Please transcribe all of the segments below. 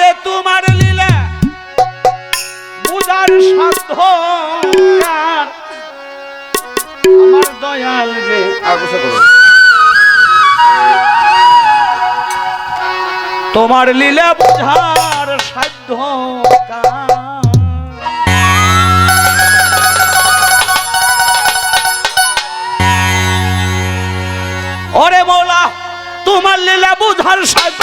মাওলারে তোমার লীলা। বুঝার সাধ্য আমার দয়াল রে। তোমার লীলা বুঝার সাধ্য? ওরে মৌলা, তোমার লীলা বুঝার সাধ্য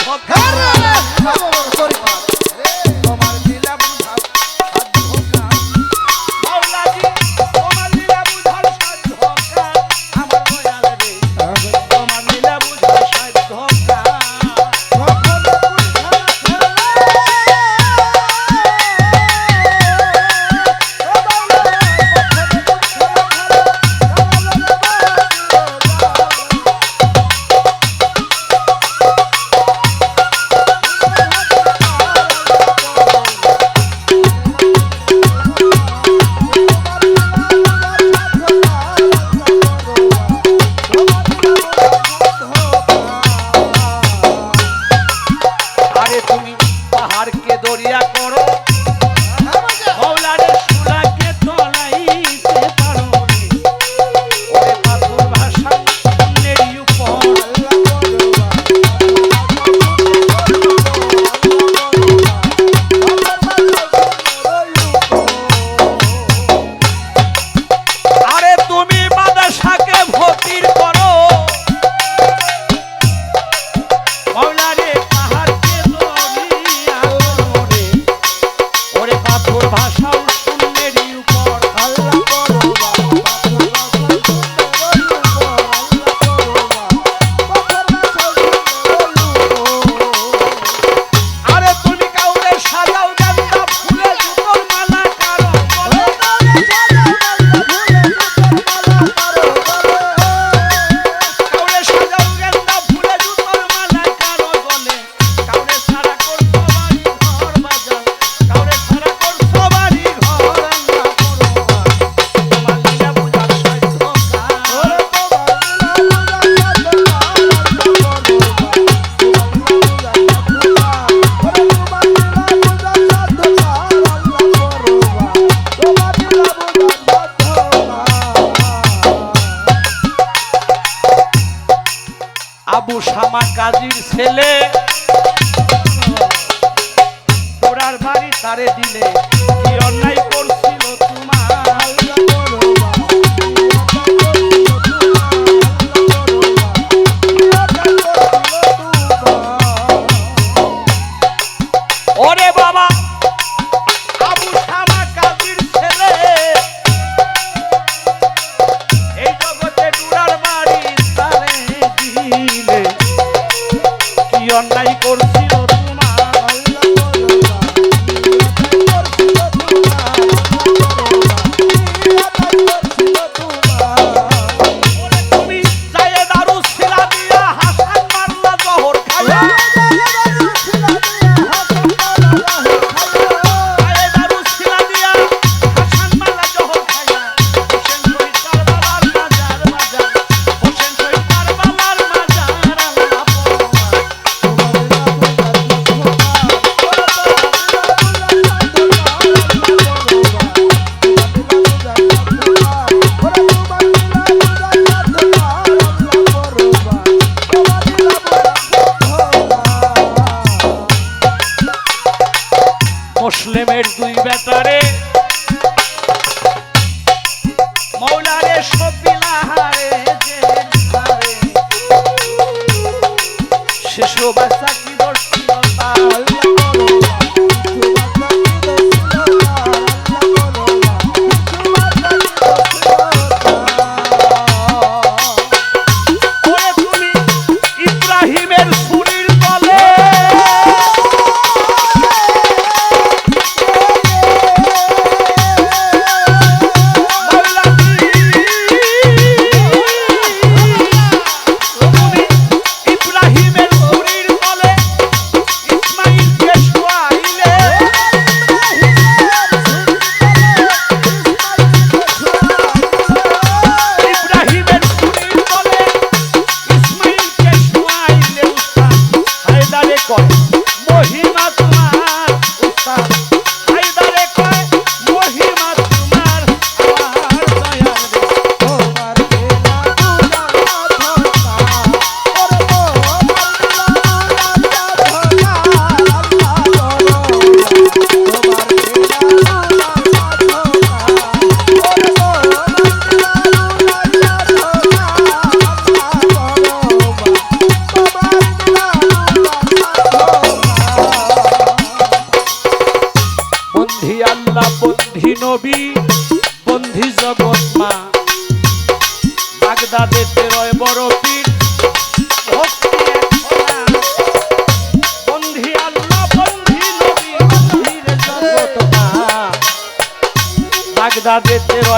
কাজীর ছেলে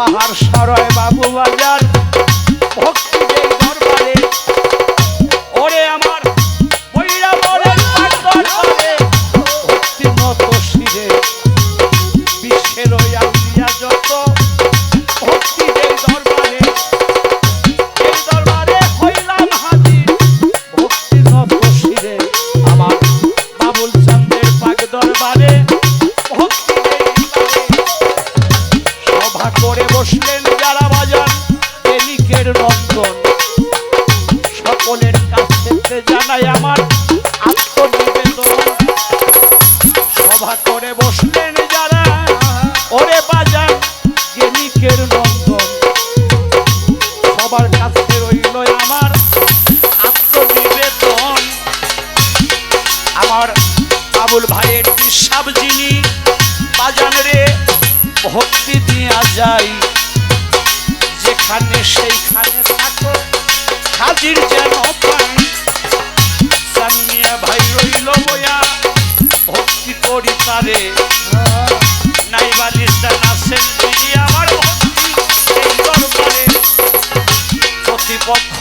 পাহাড় সরয় বাবু বাজার নাই আমার আত্মনিবেদন। সভা করে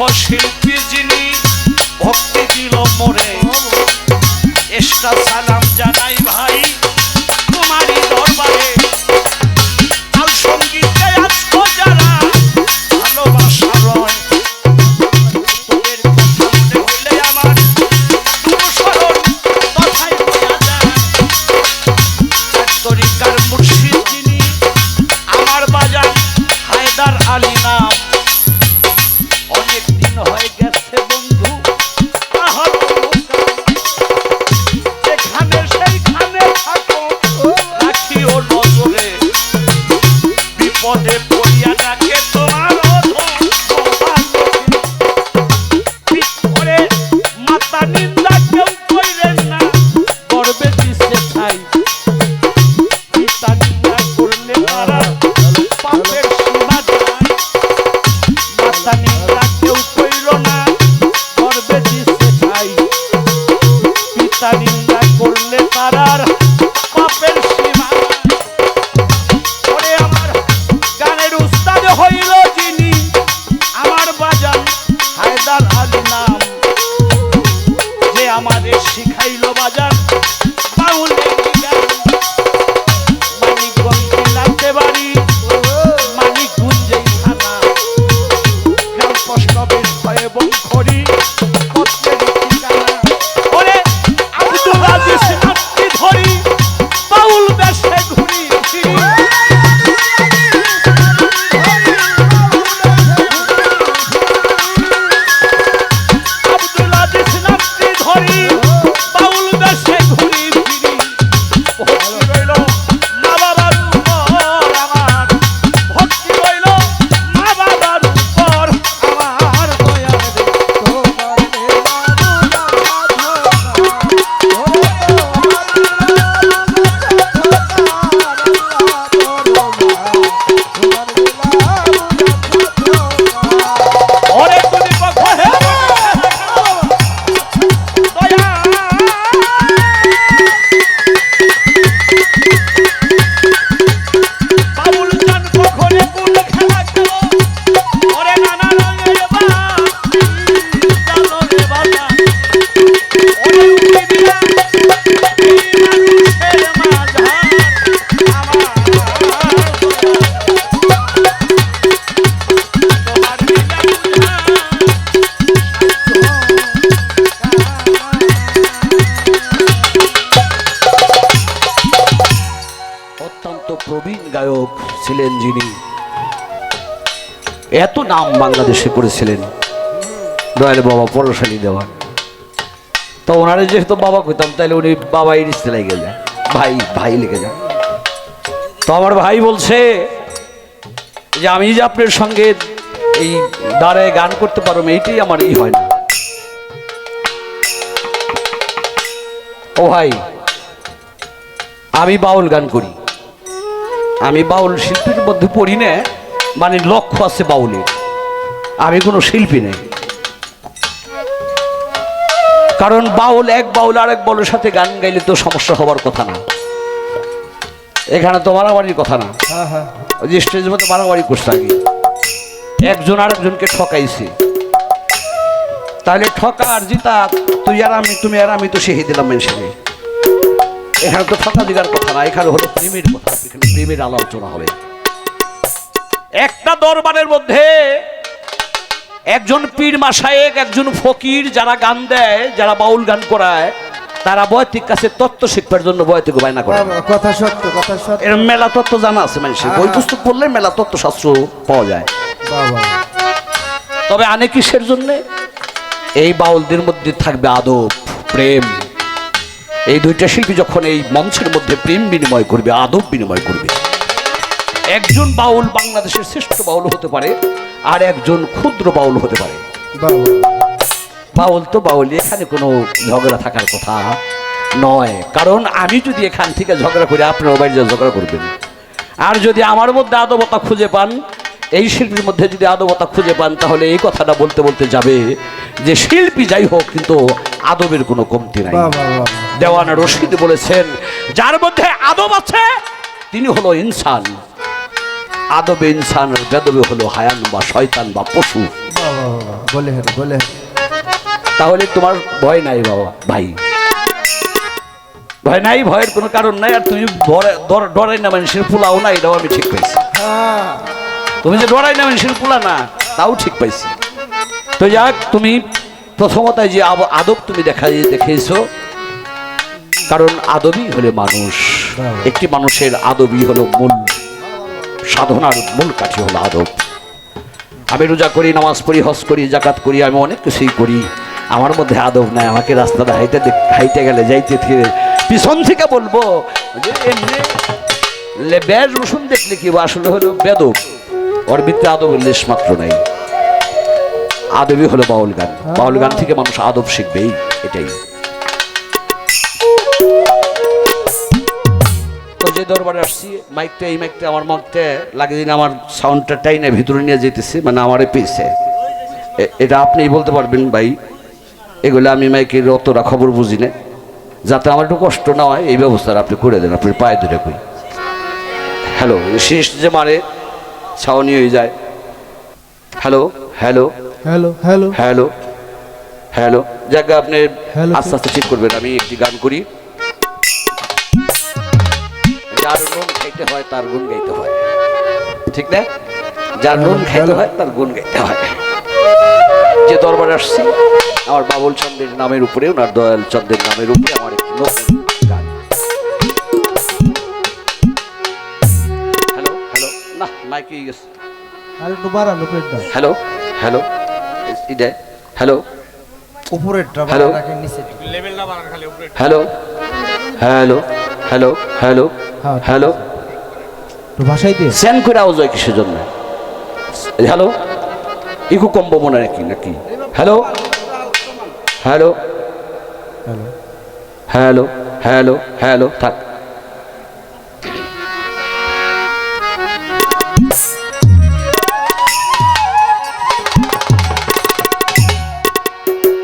শিল্পী যিনি ভক্তি দিল মোরে এক্সট্রা সালাম জানাই ভাই। নাম বাংলাদেশে করেছিলেন দয়াল বাবা পরশালী দেওয়ান তো ওনারে যেহেতু বাবা কইতাম তাহলে উনি বাবা ইরিস্তে লেগে যায় ভাই ভাই লেগে যায় তো আমার ভাই বলছে যে, আমি যে আপনার সঙ্গে এই দাঁড়ায় গান করতে পারব, এইটাই আমার এই হয় না। ও ভাই, আমি বাউল গান করি। আমি বাউল শিল্পীর মধ্যে পড়ি না মানে লক্ষ্য আছে বাউলের। আমি কোনো শিল্পী নেই। কারণ বাউল এক বাউল আর এক বাউলের সাথে গান গাইলে তো সমস্যা হবার কথা না। এখানে তো মারামারির কথা না। ওই যে স্টেজের মধ্যে মারামারি করছে আগে। একজন আরেকজনকে ঠকাইছে। তাহলে ঠকা আর জিতা তুই আর আমি তুমি আর আমি তো সেহে দিলাম মানুষের এখানে তো ফাঁকা দিগার কথা না এখানে হলো প্রেমের কথা এখানে প্রেমের আলোচনা হবে। একটা দরবারের মধ্যে একজন পীর মাসায়েক একজন ফকির যারা গান দেয় যারা বাউল গান করায় তারা বয়তিক কাছে তত্ত্ব শিখবার জন্য বয়তিক বায়না করে। কথা সত্য কথা সত্য। এর মেলা তত্ত্ব জানা আছে মানুষের। বই পুস্তক পড়লে মেলা তত্ত্ব শাস্ত্র পাওয়া যায়। তবে আনে কিসের জন্যে? এই বাউলদের মধ্যে থাকবে আদব প্রেম। এই দুইটা শিল্পী যখন এই মঞ্চের মধ্যে প্রেম বিনিময় করবে আদব বিনিময় করবে। একজন বাউল বাংলাদেশের শ্রেষ্ঠ বাউল হতে পারে আর একজন ক্ষুদ্র বাউল হতে পারে। বাউল। তো বাউল এখানে কোনো ঝগড়া থাকার কথা নয়। কারণ আমি যদি এখান থেকে ঝগড়া করি আপনার বাড়ি ঝগড়া করবেন। আর যদি আমার মধ্যে আদবতা খুঁজে পান এই শিল্পীর মধ্যে যদি আদবতা খুঁজে পান তাহলে এই কথাটা বলতে বলতে যাবে যে শিল্পী যাই হোক কিন্তু আদবের কোনো কমতি নাই। দেওয়ানা রশিদ বলেছেন যার মধ্যে আদব আছে তিনি হলো ইনসান। আদবে ইনসান বেদবে হলো হায়ান বা শয়তান বা পশু। বলে বলে তাহলে তোমার ভয় নাই বাবা ভাই। ভয় নাই ভয়ের কোনো কারণ নাই আর তুমি ডরে- ডরাই না মানুষের পোলাও না এটাও আমি ঠিক পাইছি। তুমি যে ডরাই না মানুষের পোলা না তাও ঠিক পাইছি। তো যাক তুমি প্রথমতায় যে আদব তুমি দেখা দেখিয়েছো কারণ আদবই হলে মানুষ। একটি মানুষের আদবই হলো মূল সাধনার মূল কাঠি হলো আদব। আমি রোজা করি, নামাজ পড়ি, হজ করি জাকাত করি, আমি অনেক কিছুই করি। আমার মধ্যে আদব নাই, আমাকে রাস্তাটা হাইতে হাইতে গেলে যাইতে থেকে পিছন থেকে বলব যে এমনি রসুন দেখলে কি আসলে হলো বেদব। ওর ভিতরে আদবের লেশ মাত্র নাই। আদবই হলো বাউল গান। বাউল গান থেকে মানুষ আদব শিখবেই, এটাই। তো যে দরবারে আসছি মাইকটা এই মাইকটা আমার মধ্যে লাগিয়ে দিন আমার সাউন্ডটা টাইনে ভিতরে নিয়ে যেতেছে মানে আমার পেয়েছে এটা আপনিই বলতে পারবেন ভাই এগুলো আমি মাইকের অতটা খবর বুঝি না। যাতে আমার একটু কষ্ট না হয় এই ব্যবস্থাটা আপনি করে দেন আপনি পায়ে ধরে কই। হ্যালো শেষ যে মারে ছাউনি হয়ে যায়। Hello hello hello hello hello hello জায়গা আপনি আস্তে আস্তে ঠিক করবেন আমি একটি গান করি। যার নুন খাইতে হয় তার গুণ গাইতে হয়। ঠিক না? যার নুন খাইতে হয় তার গুণ গাইতে হয়। যে দরবারে আসছি আমার বাবুল চন্দ্রের নামের উপরে ওনার দয়াল চন্দ্রের নামের উপরে আমার একটি নতুন গান। হ্যালো হ্যালো না মাইকে গেছে। হ্যালো হ্যালো হ্যালো উপরেরটা? হ্যালো হ্যালো হ্যালো হ্যালো হ্যাঁ। হ্যালো? একটু ভাষাই দিয়ে স্যান করে আওয়াজ হয় কিসের জন্য? হ্যালো? ইকু কম্বো মনে নাকি নাকি? Hello? Hello? Hello? Hello? Hello? Hello? থাক।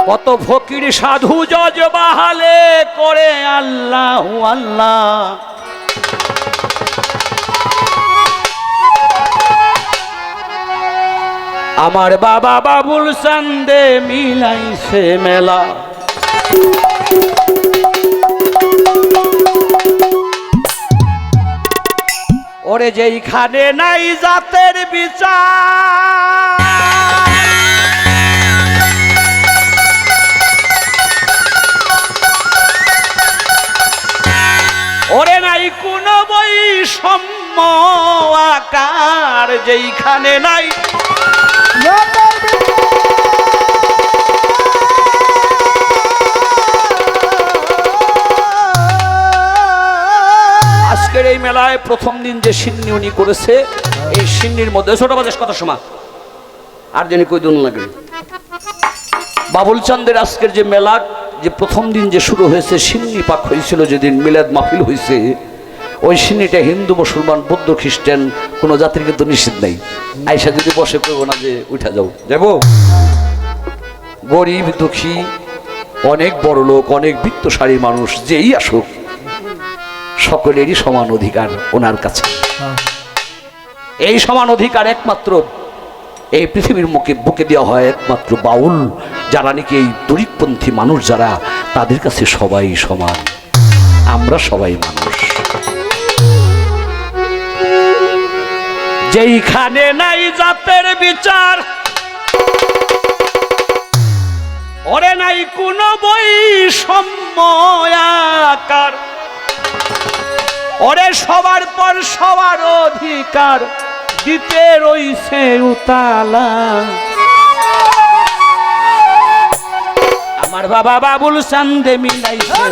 কত ফকির সাধু জজ বাহালে করে আল্লাহ আল্লাহ। আমার বাবা বাবুল চান্দে মিলাইছে মেলা। ওরে যেইখানে নাই জাতের বিচার। ওরে নাই কোন বৈষম্য। আকার যেইখানে নাই। আজকের এই মেলায় প্রথম দিন যে সিন্নি উনি করেছে, এই সিন্নির মধ্যে, ছোট বাজার কত সময় আর জানি কই দুন লাগে। বাবুল চান্দের আজকের যে মেলা, যে প্রথম দিন যে শুরু হয়েছে, সিন্নি পাক হয়েছিল যেদিন মিলাদ মাহফিল হয়েছে ওই সিন্নিটা হিন্দু মুসলমান বৌদ্ধ খ্রিস্টান কোনো জাতির কিন্তু নিষেধ নেই। আইসা যদি বসে করব না যে উঠা যাও। যাব? গরিব দুঃখী অনেক বড় লোক অনেক বৃত্তশালী মানুষ যেই আসুক সকলেরই সমান অধিকার ওনার কাছে। এই সমান অধিকার একমাত্র এই পৃথিবীর মুখে বুকে দেওয়া হয় একমাত্র বাউল যারা নাকি এই দরিদ্রপন্থী মানুষ যারা তাদের কাছে সবাই সমান। আমরা সবাই মানুষ। যেইখানে নাই জাতের বিচার, ওরে নাই কোনো বৈষম্য আকার। ওরে সবার পর সবার অধিকার দিতে রইছে উতালা। আমার বাবা বাবুল চান্দে মিলাইছে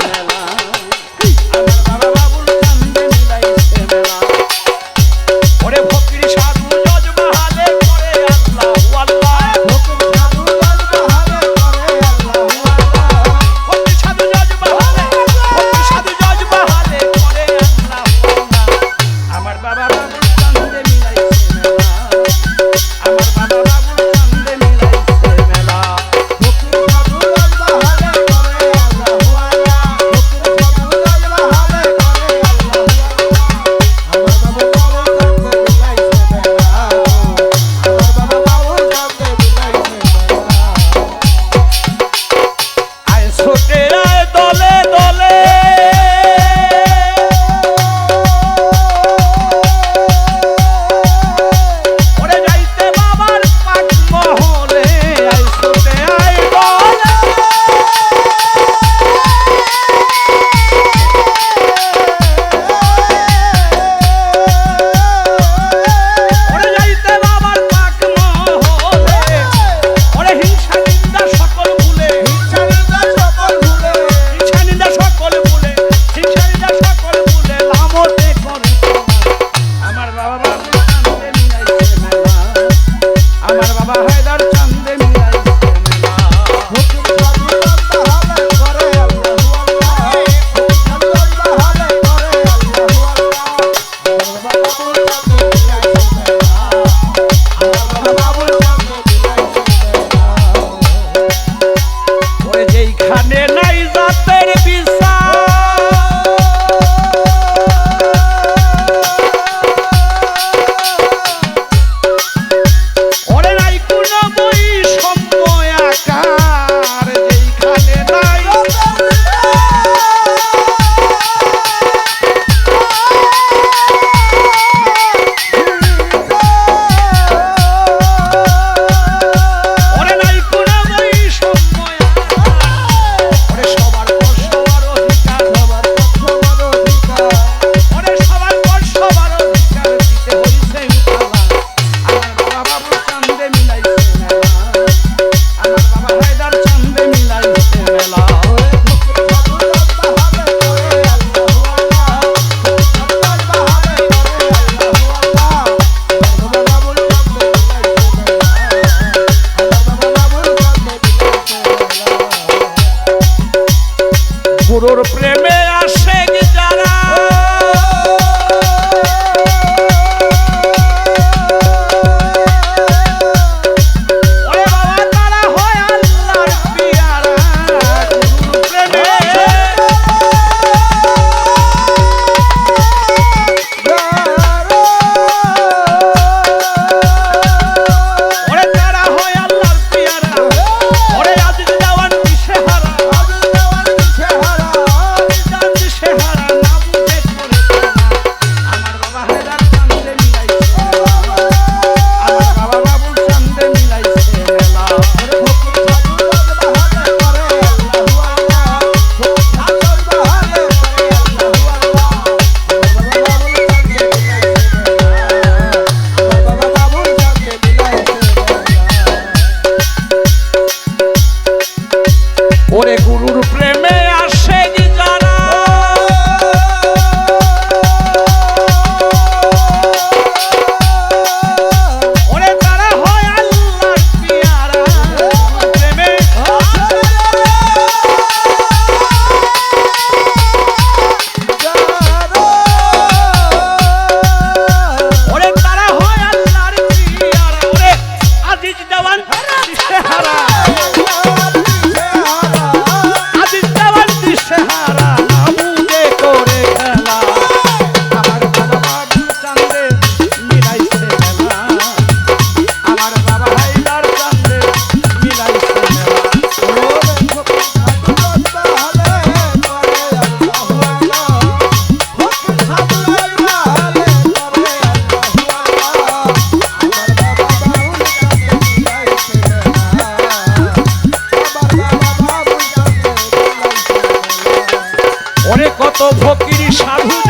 Sabe